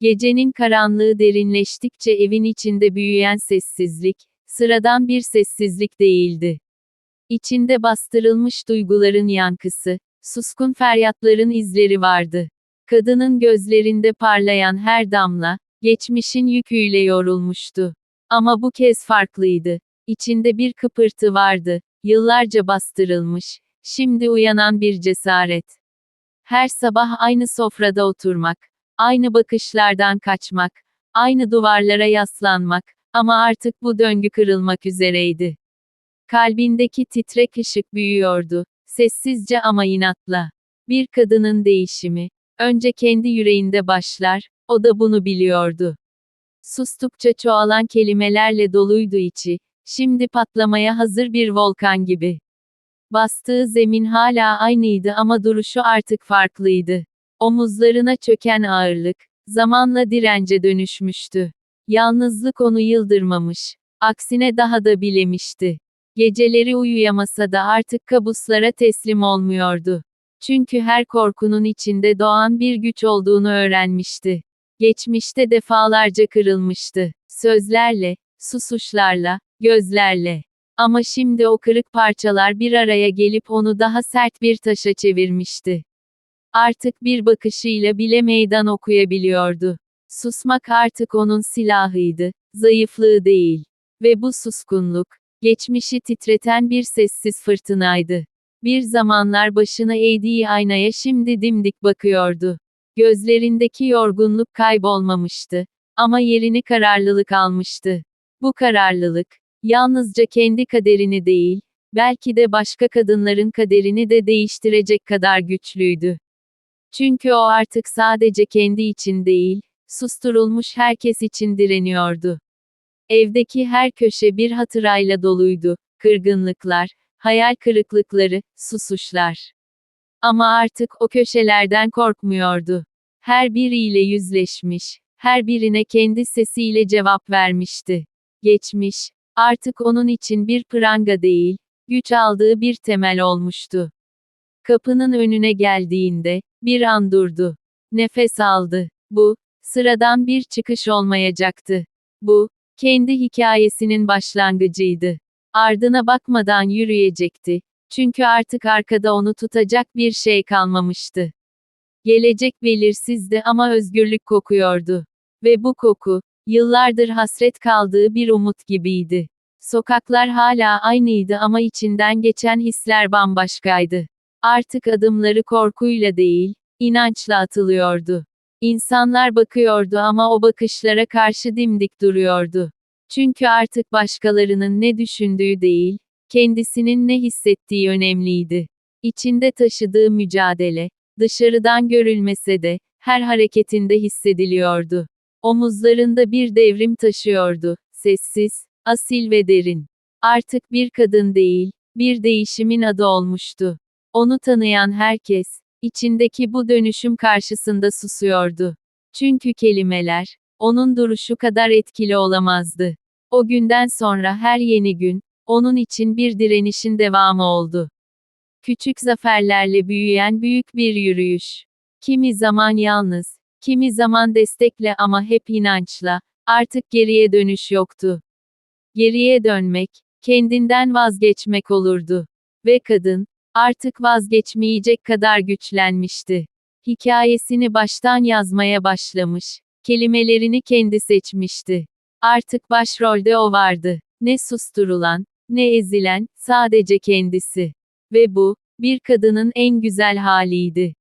Gecenin karanlığı derinleştikçe evin içinde büyüyen sessizlik, sıradan bir sessizlik değildi. İçinde bastırılmış duyguların yankısı, suskun feryatların izleri vardı. Kadının gözlerinde parlayan her damla, geçmişin yüküyle yorulmuştu. Ama bu kez farklıydı. İçinde bir kıpırtı vardı, yıllarca bastırılmış, şimdi uyanan bir cesaret. Her sabah aynı sofrada oturmak, aynı bakışlardan kaçmak, aynı duvarlara yaslanmak, ama artık bu döngü kırılmak üzereydi. Kalbindeki titrek ışık büyüyordu, sessizce ama inatla. Bir kadının değişimi, önce kendi yüreğinde başlar, o da bunu biliyordu. Sustukça çoğalan kelimelerle doluydu içi, şimdi patlamaya hazır bir volkan gibi. Bastığı zemin hala aynıydı ama duruşu artık farklıydı. Omuzlarına çöken ağırlık, zamanla dirence dönüşmüştü. Yalnızlık onu yıldırmamış, aksine daha da bilemişti. Geceleri uyuyamasa da artık kabuslara teslim olmuyordu. Çünkü her korkunun içinde doğan bir güç olduğunu öğrenmişti. Geçmişte defalarca kırılmıştı. Sözlerle, susuşlarla, gözlerle. Ama şimdi o kırık parçalar bir araya gelip onu daha sert bir taşa çevirmişti. Artık bir bakışıyla bile meydan okuyabiliyordu. Susmak artık onun silahıydı, zayıflığı değil. Ve bu suskunluk, geçmişi titreten bir sessiz fırtınaydı. Bir zamanlar başına eğdiği aynaya şimdi dimdik bakıyordu. Gözlerindeki yorgunluk kaybolmamıştı. Ama yerini kararlılık almıştı. Bu kararlılık, yalnızca kendi kaderini değil, belki de başka kadınların kaderini de değiştirecek kadar güçlüydü. Çünkü o artık sadece kendi için değil, susturulmuş herkes için direniyordu. Evdeki her köşe bir hatırayla doluydu. Kırgınlıklar, hayal kırıklıkları, susuşlar. Ama artık o köşelerden korkmuyordu. Her biriyle yüzleşmiş, her birine kendi sesiyle cevap vermişti. Geçmiş, artık onun için bir pranga değil, güç aldığı bir temel olmuştu. Kapının önüne geldiğinde, bir an durdu. Nefes aldı. Bu, sıradan bir çıkış olmayacaktı. Bu, kendi hikayesinin başlangıcıydı. Ardına bakmadan yürüyecekti. Çünkü artık arkada onu tutacak bir şey kalmamıştı. Gelecek belirsizdi ama özgürlük kokuyordu. Ve bu koku, yıllardır hasret kaldığı bir umut gibiydi. Sokaklar hala aynıydı ama içinden geçen hisler bambaşkaydı. Artık adımları korkuyla değil, inançla atılıyordu. İnsanlar bakıyordu ama o bakışlara karşı dimdik duruyordu. Çünkü artık başkalarının ne düşündüğü değil, kendisinin ne hissettiği önemliydi. İçinde taşıdığı mücadele, dışarıdan görülmese de, her hareketinde hissediliyordu. Omuzlarında bir devrim taşıyordu, sessiz, asil ve derin. Artık bir kadın değil, bir değişimin adı olmuştu. Onu tanıyan herkes, içindeki bu dönüşüm karşısında susuyordu. Çünkü kelimeler, onun duruşu kadar etkili olamazdı. O günden sonra her yeni gün, onun için bir direnişin devamı oldu. Küçük zaferlerle büyüyen büyük bir yürüyüş. Kimi zaman yalnız, kimi zaman destekle ama hep inançla, artık geriye dönüş yoktu. Geriye dönmek, kendinden vazgeçmek olurdu. Ve kadın, artık vazgeçmeyecek kadar güçlenmişti. Hikayesini baştan yazmaya başlamış, kelimelerini kendi seçmişti. Artık başrolde o vardı. Ne susturulan, ne ezilen, sadece kendisi. Ve bu, bir kadının en güzel haliydi.